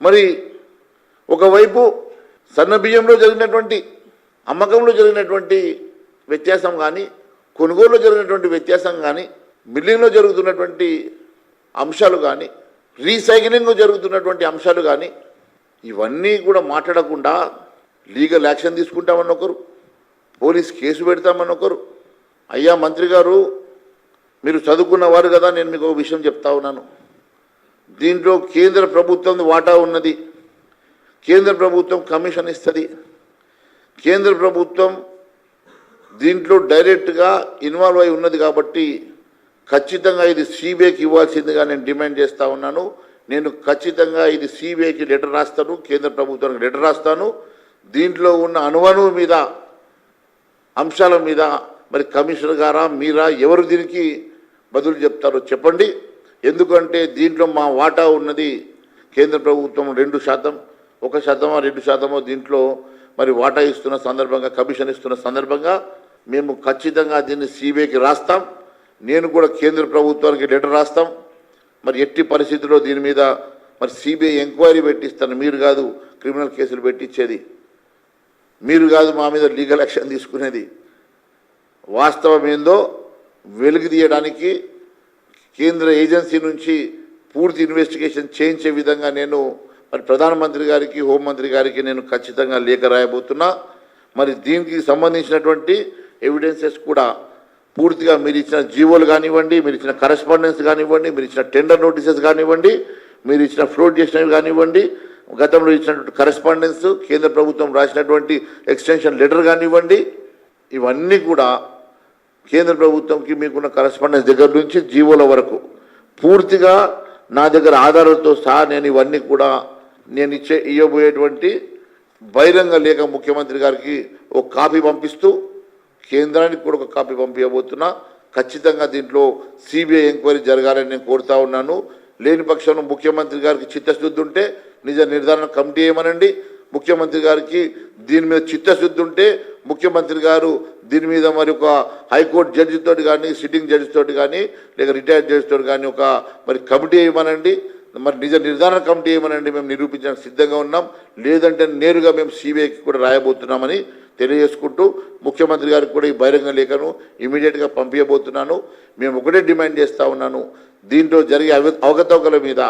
మరి ఒకవైపు సన్న బియ్యంలో జరిగినటువంటి అమ్మకంలో జరిగినటువంటి వ్యత్యాసం కానీ కొనుగోలులో జరిగినటువంటి వ్యత్యాసం కానీ మిల్లింగ్లో జరుగుతున్నటువంటి అంశాలు కానీ రీసైక్లింగ్లో జరుగుతున్నటువంటి అంశాలు కానీ ఇవన్నీ కూడా మాట్లాడకుండా లీగల్ యాక్షన్ తీసుకుంటామని ఒకరు పోలీస్ కేసు పెడతామని ఒకరు. అయ్యా మంత్రి గారు మీరు చదువుకున్నవారు కదా నేను మీకు ఒక విషయం చెప్తా ఉన్నాను. దీంట్లో కేంద్ర ప్రభుత్వం వాటా ఉన్నది. కేంద్ర ప్రభుత్వం కమిషన్ ఇస్తుంది. కేంద్ర ప్రభుత్వం దీంట్లో డైరెక్ట్గా ఇన్వాల్వ్ అయి ఉన్నది కాబట్టి ఖచ్చితంగా ఇది సిబిఐకి ఇవ్వాల్సిందిగా నేను డిమాండ్ చేస్తూ ఉన్నాను. నేను ఖచ్చితంగా ఇది సిబిఐకి లెటర్ రాస్తాను కేంద్ర ప్రభుత్వానికి లెటర్ రాస్తాను. దీంట్లో ఉన్న అనువను మీద అంశాల మీద మరి కమిషనర్ గారా మీరా ఎవరు దీనికి బదులు చెప్తారో చెప్పండి. ఎందుకంటే దీంట్లో మా వాటా ఉన్నది కేంద్ర ప్రభుత్వం రెండు శాతం ఒక శాతమో రెండు శాతమో దీంట్లో మరి వాటా ఇస్తున్న సందర్భంగా కమిషన్ ఇస్తున్న సందర్భంగా మేము ఖచ్చితంగా దీన్ని సిబిఐకి రాస్తాం. నేను కూడా కేంద్ర ప్రభుత్వానికి లెటర్ రాస్తాం. మరి ఎట్టి పరిస్థితుల్లో దీని మీద మరి సిబిఐ ఎంక్వైరీ పెట్టిస్తాను. మీరు కాదు క్రిమినల్ కేసులు పెట్టించేది. మీరు కాదు మా మీద లీగల్ యాక్షన్ తీసుకునేది. వాస్తవం ఏందో వెలుగు తీయడానికి కేంద్ర ఏజెన్సీ నుంచి పూర్తి ఇన్వెస్టిగేషన్ చేయించే విధంగా నేను మరి ప్రధానమంత్రి గారికి హోంమంత్రి గారికి నేను ఖచ్చితంగా లేఖ రాయబోతున్నా. మరి దీనికి సంబంధించినటువంటి ఎవిడెన్సెస్ కూడా పూర్తిగా మీరు ఇచ్చిన జీవోలు కానివ్వండి మీరు ఇచ్చిన కరెస్పాండెన్స్ కానివ్వండి మీరు ఇచ్చిన టెండర్ నోటీసెస్ కానివ్వండి మీరు ఇచ్చిన ఫ్లోట్ చేసినవి కానివ్వండి గతంలో ఇచ్చినటువంటి కరెస్పాండెన్స్ కేంద్ర ప్రభుత్వం రాసినటువంటి ఎక్స్టెన్షన్ లెటర్ కానివ్వండి ఇవన్నీ కూడా కేంద్ర ప్రభుత్వంకి మీకున్న కరస్పాండెన్స్ దగ్గర నుంచి జీవోల వరకు పూర్తిగా నా దగ్గర ఆధారాలతో సహా నేను ఇవన్నీ కూడా నేను ఇచ్చే ఇవ్వబోయేటువంటి బహిరంగ లేఖ ముఖ్యమంత్రి గారికి ఒక కాపీ పంపిస్తూ కేంద్రానికి కూడా ఒక కాపీ పంపించబోతున్నా. ఖచ్చితంగా దీంట్లో సిబిఐ ఎంక్వైరీ జరగాలని నేను కోరుతా ఉన్నాను. లేని పక్షంలో ముఖ్యమంత్రి గారికి చిత్తశుద్ధి ఉంటే నిజ నిర్ధారణ కమిటీ ఏమనండి? ముఖ్యమంత్రి గారికి దీని మీద చిత్తశుద్ధి ఉంటే ముఖ్యమంత్రి గారు దీని మీద మరి ఒక హైకోర్టు జడ్జి తోటి కానీ సిట్టింగ్ జడ్జి తోటి కానీ లేక రిటైర్డ్ జడ్జి తోటి కానీ ఒక మరి కమిటీ వేయమనండి మరి నిజ నిర్ధారణ కమిటీ ఏమనండి మేము నిరూపించడానికి సిద్ధంగా ఉన్నాం. లేదంటే నేరుగా మేము సిబిఐకి కూడా రాయబోతున్నామని తెలియజేసుకుంటూ ముఖ్యమంత్రి గారికి కూడా ఈ బహిరంగ లేఖను ఇమీడియట్గా పంపించబోతున్నాను మేము ఒకటే డిమాండ్ చేస్తూ ఉన్నాను. దీంట్లో జరిగే అవి అవకతవకల మీద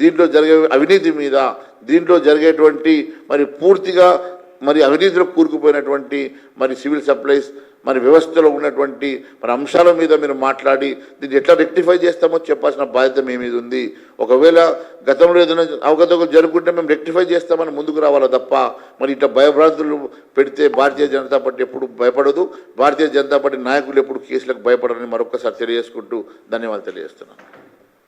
దీంట్లో జరిగే అవినీతి మీద దీంట్లో జరిగేటువంటి మరి పూర్తిగా మరి అవినీతిలో కూరుకుపోయినటువంటి మరి సివిల్ సప్లైస్ మరి వ్యవస్థలో ఉన్నటువంటి మరి అంశాల మీద మీరు మాట్లాడి దీన్ని ఎట్లా రెక్టిఫై చేస్తామో చెప్పాల్సిన బాధ్యత మీ మీద ఉంది. ఒకవేళ గతంలో ఏదైనా అవకతవకలు జరుగుతుంటే మేము రెక్టిఫై చేస్తామని ముందుకు రావాలా తప్ప మరి ఇట్లా భయభ్రాంతులు పెడితే భారతీయ జనతా పార్టీ ఎప్పుడు భయపడదు భారతీయ జనతా పార్టీ నాయకులు ఎప్పుడు కేసులకు భయపడరని మరొకసారి తెలియజేసుకుంటూ ధన్యవాదాలు తెలియజేస్తున్నాను.